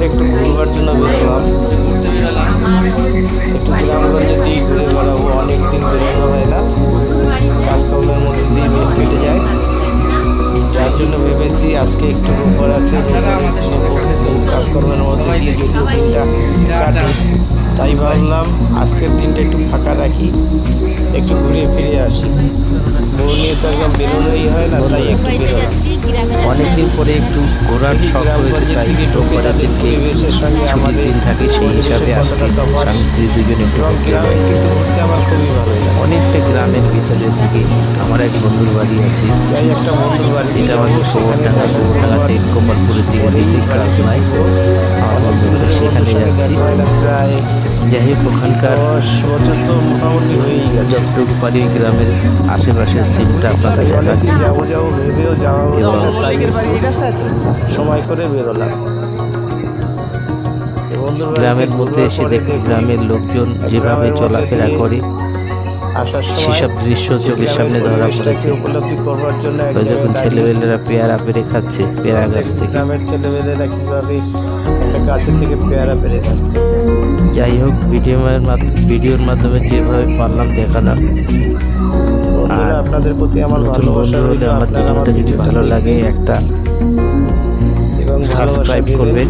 পরে একটু ঘুরবার জন্য বেরোলাম। ঘুরতে একটু গ্রামগঞ্জের দিকে ঘুরে বেড়াবো অনেক দিন বেরোনো হয় না। কাজকর্মের মধ্যে দিয়ে দিন কেটে যায়। যার জন্য ভেবেছি আজকে একটু রোববার আছে কাজকর্মের মধ্যে দিয়ে যদিও দিনটা কাটে তাই ভাবলাম আজকের দিনটা একটু ফাঁকা রাখি। একটু ঘুরে ফিরে আসি। বউ নিয়ে তো একদম বেরোনোই হয় না তাই একটু বেরোলাম। অনেকদিন পরে একটু ঘোরার শখ হয়েছে তাই রোববারের দিনকে সঙ্গে আমাদের দিন থাকে সেই হিসাবে আজকে স্বামী স্ত্রী দুজন একটু ঘুরতে আমার খুবই ভালো লাগে। অনেকটা গ্রামের ভিতরের দিকে আমার এক বন্ধুর বাড়ি আছে। একটা বন্ধুর বাড়ি। এটা আমাদের খবরডাঙ্গা খবরডাঙ্গা থেকে গোপালপুরের দিকে নাই। আমার বন্ধুরা সেখানে যাচ্ছি। প্রায় যাই হোক ওখানকার দশ বছর তো মোটামুটি হয়েই গেছে। যতটুকু পারি ওই গ্রামের আশেপাশের সিনটা আপনাদের দেখাচ্ছি। যাব যাব ভেবেও যাওয়া না। তাই সময় করে বেরোলাম। গ্রামের মধ্যে এসে দেখি গ্রামের লোকজন যেভাবে চলাফেরা করে সেসব দৃশ্য চোখের সামনে ধরা পড়েছে। উপলব্ধি করবার জন্য এক তো যখন ছেলেবেলেরা পেয়ারা পেরে খাচ্ছে পেয়ারা গাছ থেকে। গ্রামের ছেলেমেয়েরা কীভাবে গাছের থেকে পেয়ারা পেরে খাচ্ছে যাই হোক ভিডিওর ভিডিওর মাধ্যমে যেভাবে পারলাম দেখালাম। আর আপনাদের প্রতি আমার ভালোবাসা রইল আমার আপনারা আমার যদি ভালো লাগে একটা এবং সাবস্ক্রাইব করবেন।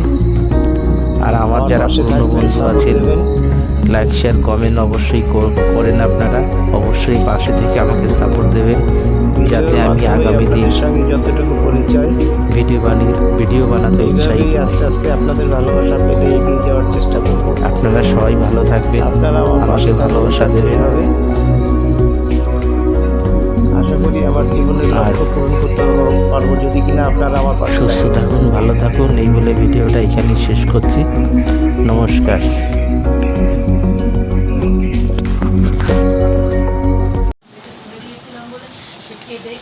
আর আমার যারা পুরনো বন্ধু আছেন। লাইক শেয়ার কমেন্ট অবশ্যই কর- করেন আপনারা। অবশ্যই পাশে থেকে আমাকে সাপোর্ট দেবেন। আমি আগামী দিন সঙ্গে যতটুকু পরিচয় ভিডিও বানিয়ে ভিডিও বানাতে এইভাবেই আস্তে আস্তে আপনাদের ভালোবাসা পেলে এগিয়ে যাওয়ার চেষ্টা করব। আপনারা সবাই ভালো থাকবেন। আপনারা আমাকে ভালোবাসা দেবেন। হবে আশা করি আমার জীবনের লক্ষ্য পূরণ করতে পারব যদি কিনা আপনারা আমার পাশে সুস্থ থাকুন ভালো থাকুন। এই বলে ভিডিওটা এখানেই শেষ করছি। নমস্কার।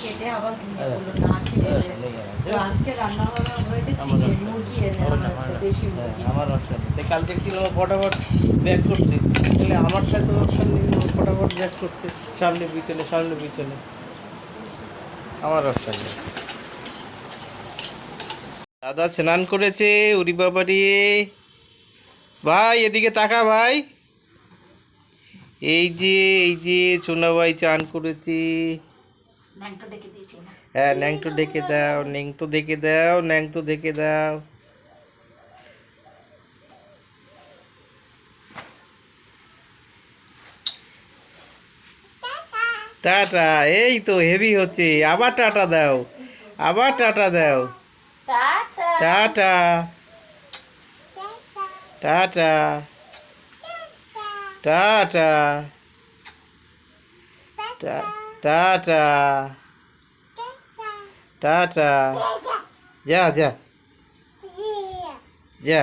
কেটে কেটে আবার ঘুমিয়ে পড়ল না খেয়ে আজকে রান্না বান্না হয়েছে চিকেন মুরগি এনে আছে দেশি মুরগি। আমার তাই কাল দেখছিলাম ফটাফট ব্যাক করছে। আমার সাথে নেই ফটাফট ব্যাক করছে। সামনে পিছনে সামনে পিছনে। আমার দাদা স্নান করেছে উরি বাবারি। ভাই এদিকে তাকা ভাই। এই যে এই যে সোনা ভাই চান করেছে ল্যাংটা ডেকে দিয়েছি না হ্যাঁ ন্যাংটো ডেকে দাও ন্যাংটো ডেকে দাও ন্যাংটো ডেকে দাও। টাটা এই তো হেভি হচ্ছে। আবার টাটা দাও আবার টাটা দাও। টাটা। টাটা। টাটা। টা- টাটা। টাটা। যা যা। যা।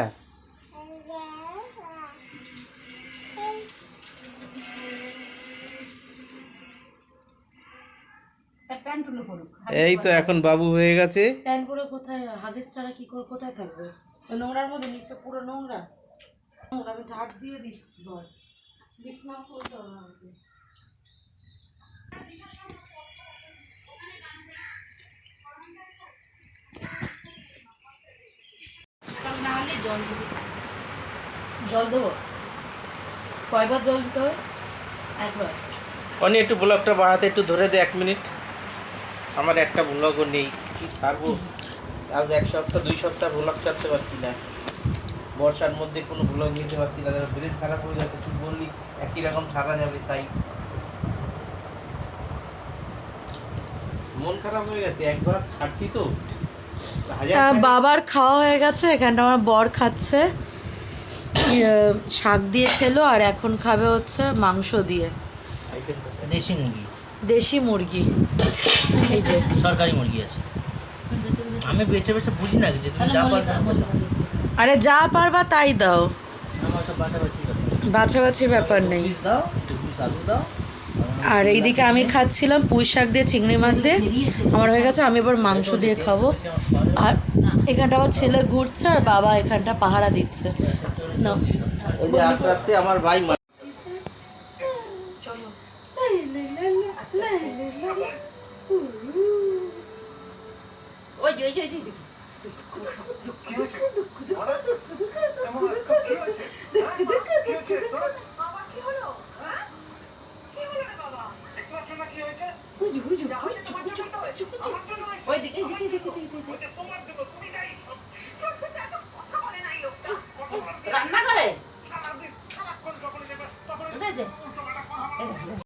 এই তো এখন বাবু হয়ে গেছে। পরে কোথায় হাগিস ছাড়া কি করে কোথায় থাকবে? নোংরার মধ্যে নিচে পুরো নোংরা। নোংরা আমি ঝাড় দিয়ে দিচ্ছি ঘর বিছনা করতে হবে আমাকে। না হলে জল একটু ব্লগটা বাড়াতে, একটু ধরে দে এক মিনিট। আমার একটা ব্লগও নেই। কি ছাড়বো? আজ এক সপ্তাহ, দুই সপ্তাহ ব্লগ ছাড়তে পারছি না। বর্ষার মধ্যে কোনো ব্লগ নিতে পারছি না। ব্রেন খারাপ হয়ে যাচ্ছে। তুই বললি একই রকম ছাড়া যাবে, তাই। মন খারাপ হয়ে গেছে একবার ছাড়ছি তো। হাজার আহ, টাকা- বাবার খাওয়া হয়ে গেছে এখানটা আমার বর খাচ্ছে। ইয়ে, শাক দিয়ে খেলো আর এখন খাবে হচ্ছে মাংস দিয়ে। দেশি মুরগি। দেশি মুরগি। এই যে। সরকারি মুরগি আছে। আমি বেছে বেছে বুঝি না যে তুমি যা পারবে আরে যা পারবা তাই দাও। বাছাবাছি বাছাবাছির ব্যাপার। নেই। দাও দাও। আর এইদিকে আমি খাচ্ছিলাম পুঁই শাক দিয়ে চিংড়ি মাছ দিয়ে আমার হয়ে গেছে আমি এবার মাংস দিয়ে খাব আর এখানটা আমার ছেলে ঘুরছে আর বাবা এখানটা পাহারা দিচ্ছে না আমার ভাই মা- ওই ওই ওই Porque tomar pelo